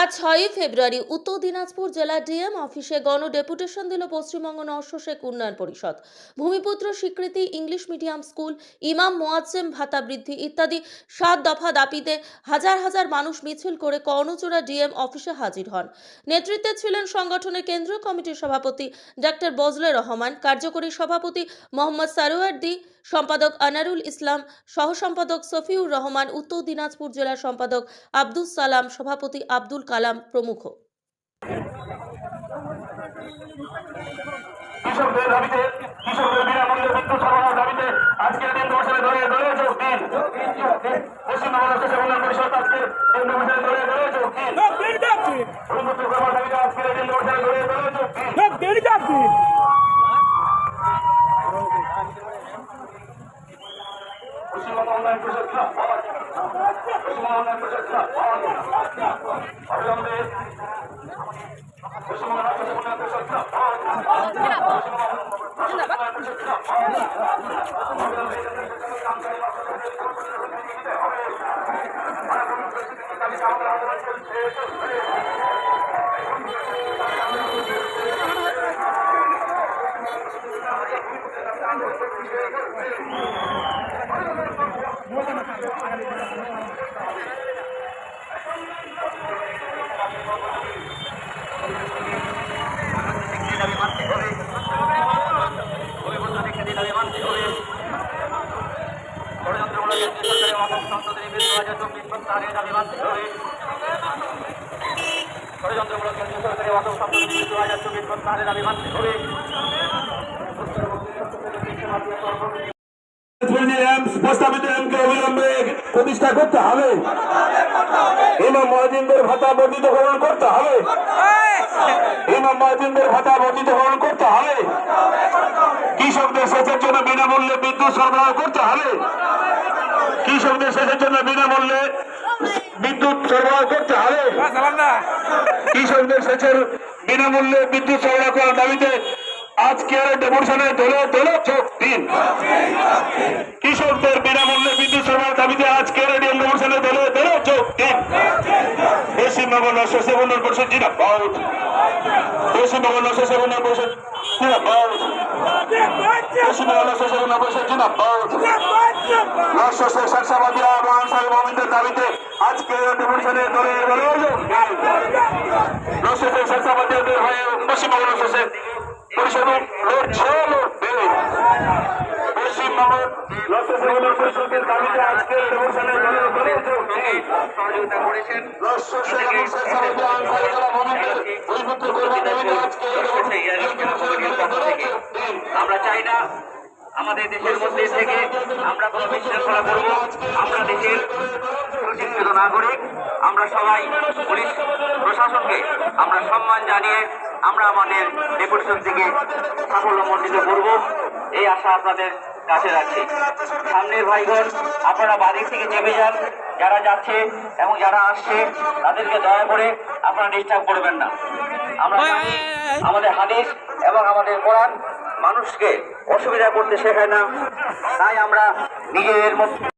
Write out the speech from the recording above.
আজ ছয়ই ফেব্রুয়ারি উত্তর দিনাজপুর জেলা ডিএম অফিসে গণ ডেপুটেশন দিল পশ্চিমবঙ্গ শেখ উন্নয়ন পরিষদ। ভূমিপুত্র স্বীকৃতি, ইংলিশ মিডিয়াম স্কুল, ইমাম মোয়াজ্জেম ভাতা বৃদ্ধি ইত্যাদি সাত দফা দাবিতে হাজার হাজার মানুষ মিছিল করে কর্ণচূড়া ডিএম অফিসে হাজির হন। নেতৃত্বে ছিলেন সংগঠনের কেন্দ্রীয় কমিটির সভাপতি ডাক্তার বজলে রহমান, কার্যকরী সভাপতি মোহাম্মদ সারোয়ার্দি সম্পাদক আনারুল ইসলাম সহ সম্পাদক সফিউর রহমান, উত্তর দিনাজপুর জেলার সম্পাদক আব্দুল সালাম, সভাপতি আব্দুল কালাম প্রমুখ। কৃষকদের দাবিতে কৃষকদের বিনামূল্যে বিদ্যুৎ সরবরাহ দাবিতে আজকের দিন যোগ পশ্চিমবঙ্গ উন্নয়ন পরিষদ আজকের দিন বর্ষণে দলে দলে যোগ দিন। ভূমিপুত্র কর্মার দাবিতে আজকের দিন বর্ষণে দলে দলে যোগ দিন। পশ্চিমবঙ্গ উন্নয়ন পরিষদ জিন্দাবাদ। পশ্চিমবঙ্গ উন্নয়ন পরিষদ জিন্দাবাদ। অবিলম্বে পশ্চিমবঙ্গ রাজ্য উন্নয়ন পরিষদ জিন্দাবাদ। ষড়যন্ত্রমূলক কেন্দ্রীয় সরকারের অসম সপ্তম দু হাজার চব্বিশ প্রত্যাহারের দাবি মানতে হবে প্রস্তাবিত এমকে অবিলম্বে প্রতিষ্ঠা করতে হবে। ইমাম মহাজিনদের ভাতা বর্ধিতকরণ করতে হবে। ইমাম মহাজিনদের ভাতা বর্ধিতকরণ করতে হবে। কৃষকদের সেচের জন্য বিনামূল্যে বিদ্যুৎ সরবরাহ করতে হবে। কৃষকদের সেচের জন্য বিনামূল্যে বিদ্যুৎ সরবরাহ করতে হবে। কৃষকদের সেচের বিনামূল্যে বিদ্যুৎ সরবরাহ করার দাবিতে আজকের ডেমোশনে দলে দলে যোগ দিন। কৃষকদের বিনামূল্যে বিদ্যুৎ সরবরাহ দাবিতে আজকের ডেমোশনে দলে দলে যোগ দিন। পশ্চিমবঙ্গ নস্য সেবনের পরিষদ পশ্চিমবঙ্গ পরিষদ, জিন্দাবাদ। পশ্চিমবঙ্গ নস্য সেবনের পরিষদ, জিন্দাবাদ। নস্য শেখ শাকসাবাদী এবং আনসারি মোহাম্মদের দাবিতে আজকে ডেমোশনে দলে দলে যোগ দিন। আমরা চাই না আমাদের দেশের মধ্যে থেকে আমরা কোনো বিশৃঙ্খলা করব। আমরা দেশের সুশিক্ষিত নাগরিক। আমরা সবাই পুলিশ প্রশাসনকে আমরা সম্মান জানিয়ে আমরা আমাদের ডেপুটেশন থেকে সাফল্যমণ্ডিত করব। এই আশা আপনাদের কাছে রাখছি। সামনের ভাইগণ আপনারা বাড়ি থেকে চেপে যান। যারা যাচ্ছে এবং যারা আসছে তাদেরকে দয়া করে আপনারা ডিস্টার্ব করবেন না। আমরা আমাদের হাদিস এবং আমাদের কোরআন মানুষকে অসুবিধা করতে শেখায় না। তাই আমরা নিজেদের মধ্যে